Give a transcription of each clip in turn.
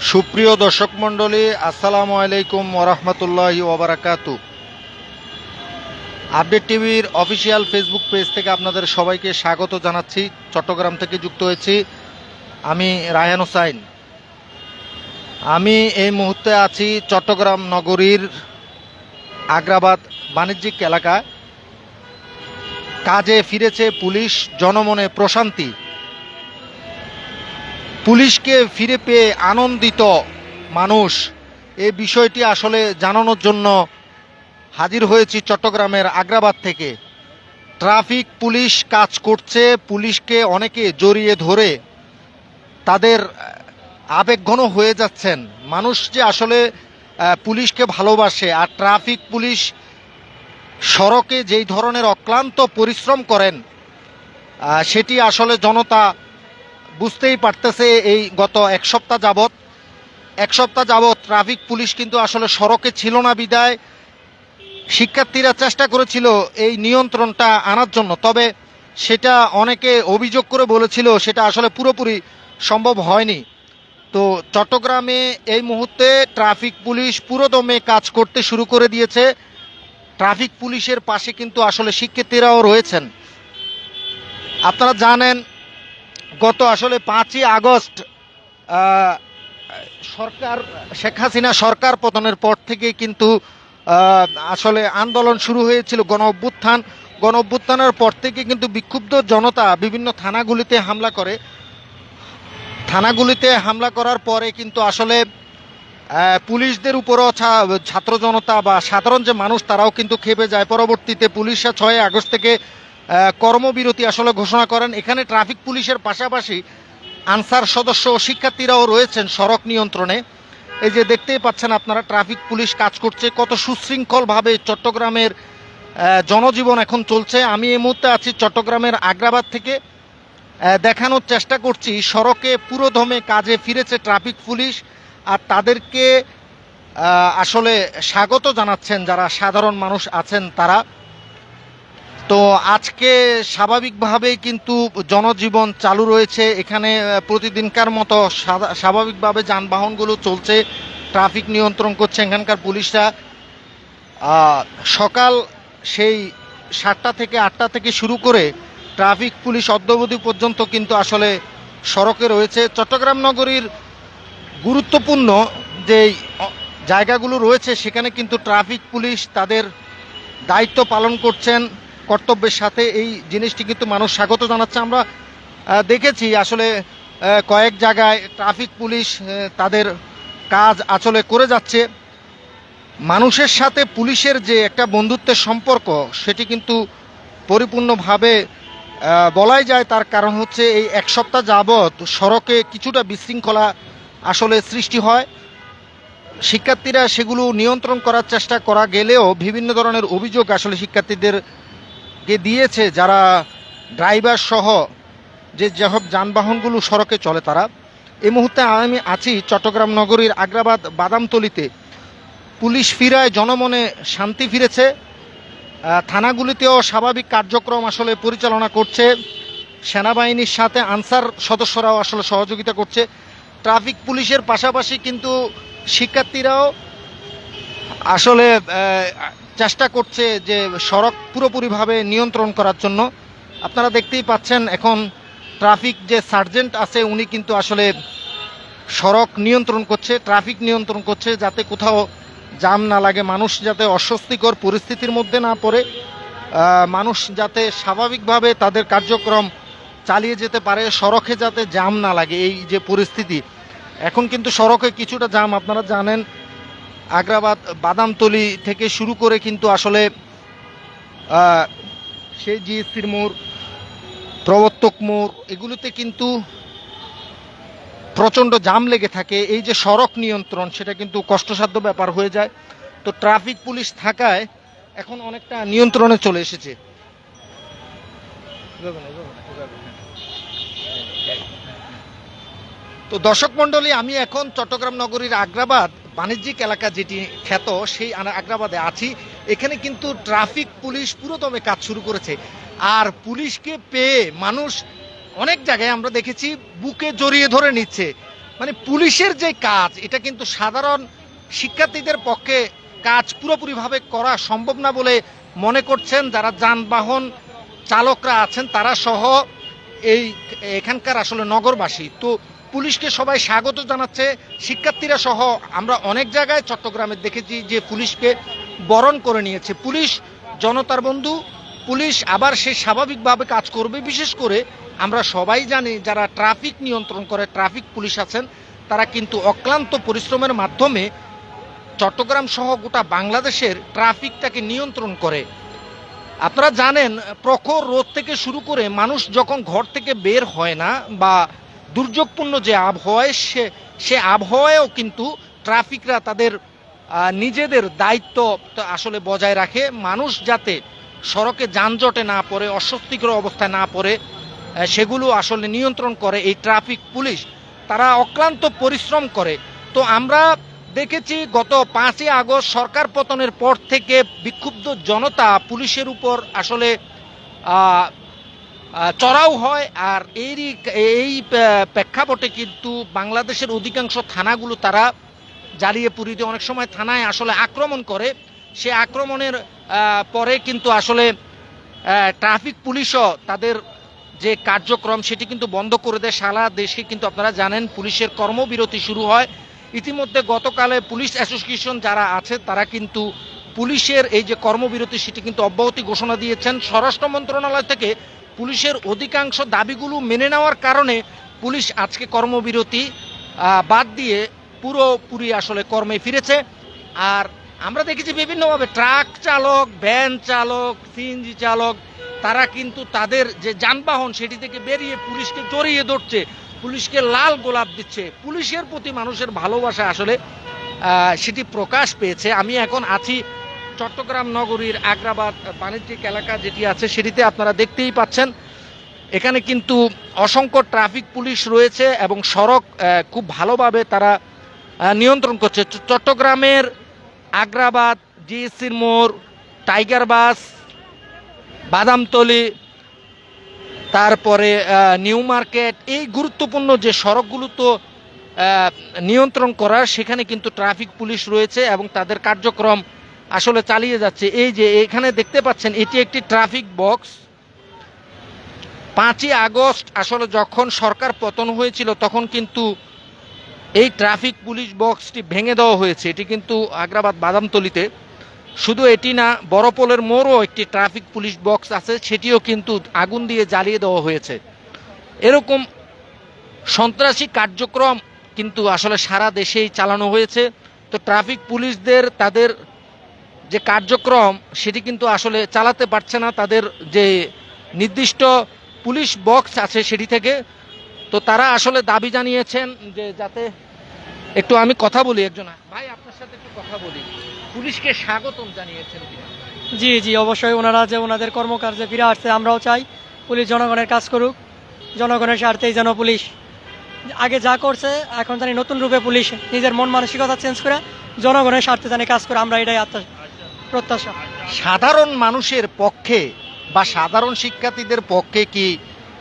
সুপ্রিয় দর্শক মণ্ডলী, আসসালামু আলাইকুম ওরহমতুল্লাহি ওবরাকাতু। আপডেট টিভির অফিসিয়াল ফেসবুক পেজ থেকে আপনাদের সবাইকে স্বাগত জানাচ্ছি। চট্টগ্রাম থেকে যুক্ত হয়েছি আমি রায়হান হোসাইন। আমি এই মুহূর্তে আছি চট্টগ্রাম নগরীর আগ্রাবাদ বাণিজ্যিক এলাকায়। কাজে ফিরেছে পুলিশ, জনমনে প্রশান্তি। পুলিশকে ফিরে পেয়ে আনন্দিত মানুষ। এই বিষয়টি আসলে জানানোর জন্য হাজির হয়েছি চট্টগ্রামের আগ্রাবাদ থেকে। ট্রাফিক পুলিশ কাজ করছে, পুলিশকে অনেকে জড়িয়ে ধরে তাদের আবেগঘন হয়ে যাচ্ছেন। মানুষ যে আসলে পুলিশকে ভালোবাসে আর ট্রাফিক পুলিশ সড়কে যেই ধরনের অক্লান্ত পরিশ্রম করেন সেটি আসলে জনতা বুঝতেই পারতেছে এই গত এক সপ্তাহ যাবৎ। এক সপ্তাহ যাবৎ ট্রাফিক পুলিশ কিন্তু আসলে সড়কে ছিল না বিদায়। শিক্ষার্থীরা চেষ্টা করেছিল এই নিয়ন্ত্রণটা আনার জন্য, তবে সেটা অনেকে অভিযোগ করে বলেছিল সেটা আসলে পুরোপুরি সম্ভব হয়নি। তো চট্টগ্রামে এই মুহূর্তে ট্রাফিক পুলিশ পুরোদমে কাজ করতে শুরু করে দিয়েছে। ট্রাফিক পুলিশের পাশে কিন্তু আসলে শিক্ষার্থীরাও রয়েছেন। আপনারা জানেন গত আসলে পাঁচই আগস্ট সরকার, শেখ হাসিনা সরকার পতনের পর থেকে কিন্তু আসলে আন্দোলন শুরু হয়েছিল গণ অভ্যুত্থান। গণ অভ্যুত্থানের পর থেকে কিন্তু বিক্ষুব্ধ জনতা বিভিন্ন থানাগুলিতে হামলা করে। থানাগুলিতে হামলা করার পরে কিন্তু আসলে পুলিশদের উপরও ছাত্র জনতা বা সাধারণ যে মানুষ তারাও কিন্তু খেপে যায়। পরবর্তীতে পুলিশরা ছয় আগস্ট থেকে কর্মবিরতি আসলে ঘোষণা করেন। এখানে ট্রাফিক পুলিশের পাশাপাশি আনসার সদস্য ও শিক্ষার্থীরাও রয়েছেন সড়ক নিয়ন্ত্রণে। এই যে দেখতেই পাচ্ছেন আপনারা, ট্রাফিক পুলিশ কাজ করছে। কত সুশৃঙ্খলভাবে চট্টগ্রামের জনজীবন এখন চলছে। আমি এই মুহূর্তে আছি চট্টগ্রামের আগ্রাবাদ থেকে। দেখানোর চেষ্টা করছি, সড়কে পুরোদমে কাজে ফিরেছে ট্রাফিক পুলিশ আর তাদেরকে আসলে স্বাগত জানাচ্ছেন যারা সাধারণ মানুষ আছেন তারা। তো আজকে স্বাভাবিকভাবেই কিন্তু জনজীবন চালু রয়েছে। এখানে প্রতিদিনকার মতো স্বাভাবিকভাবে যানবাহনগুলো চলছে, ট্রাফিক নিয়ন্ত্রণ করছে এখানকার পুলিশরা। সকাল সেই সাতটা থেকে আটটা থেকে শুরু করে ট্রাফিক পুলিশ অদ্যবধি পর্যন্ত কিন্তু আসলে সড়কে রয়েছে। চট্টগ্রাম নগরীর গুরুত্বপূর্ণ যে জায়গাগুলো রয়েছে, সেখানে কিন্তু ট্রাফিক পুলিশ তাদের দায়িত্ব পালন করছেন। কর্তব্যের সাথে এই জিনিসটি কিন্তু মানুষ স্বাগত জানাচ্ছে। আমরা দেখেছি আসলে কয়েক জায়গায় ট্রাফিক পুলিশ তাদের কাজ আসলে করে যাচ্ছে। মানুষের সাথে পুলিশের যে একটা বন্ধুত্বের সম্পর্ক, সেটি কিন্তু পরিপূর্ণভাবে বলাই যায়। তার কারণ হচ্ছে এই এক সপ্তাহ যাবৎ সড়কে কিছুটা বিশৃঙ্খলা আসলে সৃষ্টি হয়। শিক্ষার্থীরা সেগুলো নিয়ন্ত্রণ করার চেষ্টা করা গেলেও বিভিন্ন ধরনের অভিযোগ আসলে শিক্ষার্থীদেরকে দিয়েছে, যারা ড্রাইভার সহ যে যেসব যানবাহনগুলো সড়কে চলে তারা এই মুহূর্তে আমি আছি চট্টগ্রাম নগরীর আগ্রাবাদ বাদামতলিতে। পুলিশ ফিরায়, জনমনে শান্তি ফিরেছে। থানাগুলিতেও স্বাভাবিক কার্যক্রম আসলে পরিচালনা করছে। সেনাবাহিনীর সাথে আনসার সদস্যরাও আসলে সহযোগিতা করছে। ট্রাফিক পুলিশের পাশাপাশি কিন্তু শিক্ষার্থীরাও আসলে চেষ্টা করছে যে সড়ক পুরোপুরিভাবে নিয়ন্ত্রণ করার জন্য। আপনারা দেখতেই পাচ্ছেন এখন ট্রাফিক যে সার্জেন্ট আছে, উনি কিন্তু আসলে সড়ক নিয়ন্ত্রণ করছে, ট্রাফিক নিয়ন্ত্রণ করছে যাতে কোথাও জাম না লাগে, মানুষ যাতে অস্বস্তিকর পরিস্থিতির মধ্যে না পড়ে মানুষ যাতে স্বাভাবিকভাবে তাদের কার্যক্রম চালিয়ে যেতে পারে, সড়কে যাতে জাম না লাগে, এই যে পরিস্থিতি। এখন কিন্তু সড়কে কিছুটা জাম আপনারা জানেন আগ্রাবাদ বাদামতলি থেকে শুরু করে কিন্তু আসলে সেই জিএসসির মোড়, প্রবর্তক মোড়, এগুলোতে কিন্তু প্রচণ্ড জাম লেগে থাকে। এই যে সড়ক নিয়ন্ত্রণ, সেটা কিন্তু কষ্টসাধ্য ব্যাপার হয়ে যায়। তো ট্রাফিক পুলিশ থাকায় এখন অনেকটা নিয়ন্ত্রণে চলে এসেছে। তো দর্শক মণ্ডলী, আমি এখন চট্টগ্রাম নগরীর আগ্রাবাদ বাণিজ্যিক এলাকা যেটি খ্যাত, সেই আগ্রাবাদে আছি। এখানে কিন্তু ট্রাফিক পুলিশ পুরোদমে কাজ শুরু করেছে। আর পুলিশকে পেয়ে মানুষ অনেক জায়গায় আমরা দেখেছি বুকে জড়িয়ে ধরে নিচ্ছে। মানে পুলিশের যে কাজ, এটা কিন্তু সাধারণ শিক্ষার্থীদের পক্ষে কাজ পুরোপুরিভাবে করা সম্ভব না বলে মনে করছেন যারা যানবাহন চালকরা আছেন, তারা সহ এই এখানকার আসলে নগরবাসী। তো পুলিশকে সবাই স্বাগত জানাচ্ছে। শিক্ষার্থীরা সহ আমরা অনেক জায়গায় চট্টগ্রামে দেখেছি যে পুলিশকে বরণ করে নিয়েছে। পুলিশ জনতার বন্ধু, পুলিশ আবার সে স্বাভাবিকভাবে কাজ করবে। বিশেষ করে আমরা সবাই জানি যারা ট্রাফিক নিয়ন্ত্রণ করে, ট্রাফিক পুলিশ আছেন, তারা কিন্তু অক্লান্ত পরিশ্রমের মাধ্যমে চট্টগ্রাম সহ গোটা বাংলাদেশের ট্রাফিকটাকে নিয়ন্ত্রণ করে। আপনারা জানেন, প্রখর রোদ থেকে শুরু করে মানুষ যখন ঘর থেকে বের হয় না বা দুর্যোগপূর্ণ যে আবহাওয়ায়, সে সে আবহাওয়ায়ও কিন্তু ট্রাফিকরা তাদের নিজেদের দায়িত্ব আসলে বজায় রাখে। মানুষ যাতে সড়কে যানজটে না পড়ে, অস্বস্তিকর অবস্থায় না পড়ে সেগুলো আসলে নিয়ন্ত্রণ করে এই ট্রাফিক পুলিশ। তারা অক্লান্ত পরিশ্রম করে। তো আমরা দেখেছি গত পাঁচই আগস্ট সরকার পতনের পর থেকে বিক্ষুব্ধ জনতা পুলিশের উপর আসলে চড়াও হয় আর এরই, এই প্রেক্ষাপটে কিন্তু বাংলাদেশের অধিকাংশ থানাগুলো তারা জ্বালিয়ে পুরিতে অনেক সময় থানায় আসলে আক্রমণ করে। সে আক্রমণের পরে কিন্তু আসলে ট্রাফিক পুলিশও তাদের যে কার্যক্রম সেটি কিন্তু বন্ধ করে দেয়। সারা দেশে কিন্তু আপনারা জানেন পুলিশের কর্মবিরতি শুরু হয়। ইতিমধ্যে গতকালে পুলিশ অ্যাসোসিয়েশন যারা আছে তারা কিন্তু পুলিশের এই যে কর্মবিরতি সেটি কিন্তু অব্যাহতি ঘোষণা দিয়েছেন। স্বরাষ্ট্র মন্ত্রণালয় থেকে পুলিশের অধিকাংশ দাবিগুলো মেনে নেওয়ার কারণে পুলিশ আজকে কর্মবিরতি বাদ দিয়ে পুরোপুরি আসলে কর্মে ফিরেছে। আর আমরা দেখেছি বিভিন্নভাবে ট্রাক চালক, ভ্যান চালক, সিএনজি চালক, তারা কিন্তু তাদের যে যানবাহন সেটি থেকে বেরিয়ে পুলিশকে জড়িয়ে ধরছে, পুলিশকে লাল গোলাপ দিচ্ছে। পুলিশের প্রতি মানুষের ভালোবাসা আসলে সেটি প্রকাশ পেয়েছে। আমি এখন আছি চট্টগ্রাম নগরীর আগ্রাবাদ বাণিজ্যিক এলাকা যেটি আছে, সেটিতে আপনারা দেখতেই পাচ্ছেন, এখানে কিন্তু অসংখ্য ট্রাফিক পুলিশ রয়েছে এবং সড়ক খুব ভালোভাবে তারা নিয়ন্ত্রণ করছে। চট্টগ্রামের আগ্রাবাদ জিএসসির মোড়, টাইগার বাস, বাদামতলি, তারপরে নিউ মার্কেট, এই গুরুত্বপূর্ণ যে সড়কগুলো তো নিয়ন্ত্রণ করার, সেখানে কিন্তু ট্রাফিক পুলিশ রয়েছে এবং তাদের কার্যক্রম আসলে চালিয়ে যাচ্ছে। এই যে এখানে দেখতে পাচ্ছেন, এটি একটি ট্রাফিক বক্স পাঁচই আগস্ট আসলে যখন সরকার পতন হয়েছিল, তখন কিন্তু এই ট্রাফিক পুলিশ বক্সটি ভেঙে দেওয়া হয়েছে। এটি কিন্তু আগ্রাবাদ বাদামতলিতে। শুধু এটি না, বড়পোলের মোড়ও একটি ট্রাফিক পুলিশ বক্স আছে, সেটিও কিন্তু আগুন দিয়ে জ্বালিয়ে দেওয়া হয়েছে। এরকম সন্ত্রাসী কার্যক্রম কিন্তু আসলে সারা দেশেই চালানো হয়েছে। তো ট্রাফিক পুলিশদের তাদের যে কার্যক্রম সেটি কিন্তু আসলে চালাতে পারছে না তাদের যে নির্দিষ্ট পুলিশ বক্স আছে সেটি থেকে। তো তারা আসলে দাবি জানিয়েছেন যে যাতে একটু আমি কথা বলি একজন। ভাই, আপনার সাথে একটু কথা বলি। পুলিশকে স্বাগতম জানিয়েছেন জি জি, অবশ্যই ওনারা যে ওনাদের কর্মকার্যে ফিরে আসছে, আমরাও চাই পুলিশ জনগণের কাজ করুক। জনগণের স্বার্থেই যেন পুলিশ আগে যা করছে, এখন জানি নতুন রূপে পুলিশ নিজের মন মানসিকতা চেঞ্জ করে জনগণের স্বার্থে জানি কাজ করে আমরা এটাই আত্মা প্রত্যাশা। সাধারণ মানুষের পক্ষে বা সাধারণ শিক্ষার্থীদের পক্ষে কি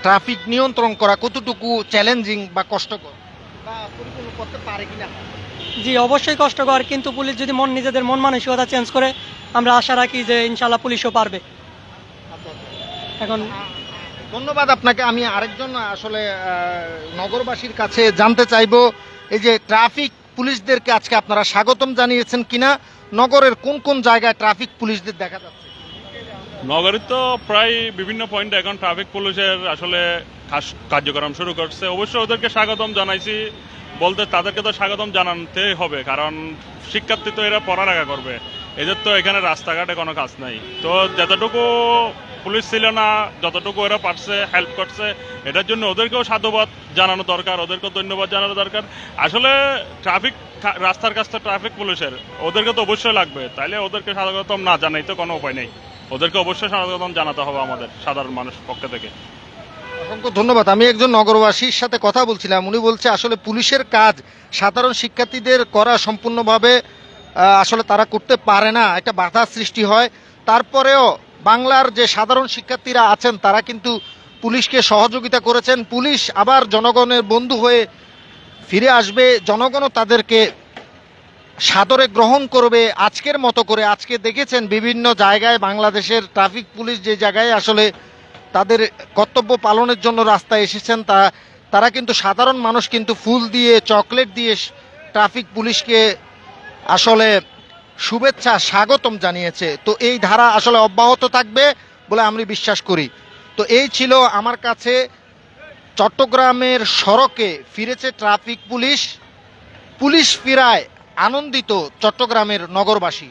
ট্রাফিক নিয়ন্ত্রণ করা কতটুকু চ্যালেঞ্জিং বা কষ্টকর? বা করতে পারে কিনা? জি অবশ্যই কষ্টকর কিন্তু পুলিশ যদি মন নিজেদের মন মানসিকতা চেঞ্জ করে আমরা আশা রাখি যে ইনশাল্লাহ পুলিশও পারবে। এখন ধন্যবাদ আপনাকে। আমি আরেকজন আসলে নগরবাসীর কাছে জানতে চাইব এই যে ট্রাফিক পুলিশদেরকে আজকে আপনারা স্বাগতম জানিয়েছেন কিনা? নগরের কোন কোন জায়গায় ট্রাফিক পুলিশদের দেখা যাচ্ছে? নগরের তো প্রায় বিভিন্ন পয়েন্টে এখন ট্রাফিক পুলিশের আসলে কার্যক্রম শুরু করছে। অবশ্যই ওদেরকে স্বাগতম জানাইছি। বলতে তাদেরকে তো স্বাগতম জানাতেই হবে, কারণ শিক্ষার্থী তো এরা পড়ালেখা করবে। এদের তো এখানে রাস্তাঘাটে কোনো কাজ নাই। তো যতটুকু পুলিশ ছিল না, যতটুকু এরা পারছে হেল্প করছে, এটার জন্য ওদেরকেও সাধুবাদ জানানো দরকার, ওদেরকেও ধন্যবাদ জানানো দরকার। আসলে ট্রাফিক রাস্তার কাছ তো ট্রাফিক পুলিশের, ওদেরকে তো অবশ্যই লাগবে। তাইলে ওদেরকে স্বাগতম না জানাই তো কোনো উপায় নেই। ওদেরকে অবশ্যই স্বাগতম জানাতে হবে আমাদের সাধারণ মানুষ পক্ষ থেকে। অসংখ্য ধন্যবাদ। আমি একজন নগরবাসীর সাথে কথা বলছিলাম। উনি বলছে, আসলে পুলিশের কাজ সাধারণ শিক্ষার্থীদের করা সম্পূর্ণভাবে আসলে তারা করতে পারে না। একটা বাধা সৃষ্টি হয়। তারপরেও বাংলার যে সাধারণ শিক্ষার্থীরা আছেন, তারা কিন্তু পুলিশকে সহযোগিতা করেছেন। পুলিশ আবার জনগণের বন্ধু হয়ে ফিরে আসবে। জনগণও তাদেরকে সাদরে গ্রহণ করবে আজকের মতো করে। আজকে দেখেছেন বিভিন্ন জায়গায় বাংলাদেশের ট্রাফিক পুলিশ যে জায়গায় আসলে তাদের কর্তব্য পালনের জন্য রাস্তায় এসেছেন। তা, তারা কিন্তু সাধারণ মানুষ কিন্তু ফুল দিয়ে, চকলেট দিয়ে ট্রাফিক পুলিশকে আসলে শুভেচ্ছা, স্বাগতম জানিয়েছে। তো এই ধারা আসলে অব্যাহত থাকবে বলে আমি বিশ্বাস করি। তো এই ছিল আমার কাছে চট্টগ্রামের সড়কে ফিরেছে ট্রাফিক পুলিশ। পুলিশ ফিরায় আনন্দিত চট্টগ্রামের নগরবাসী।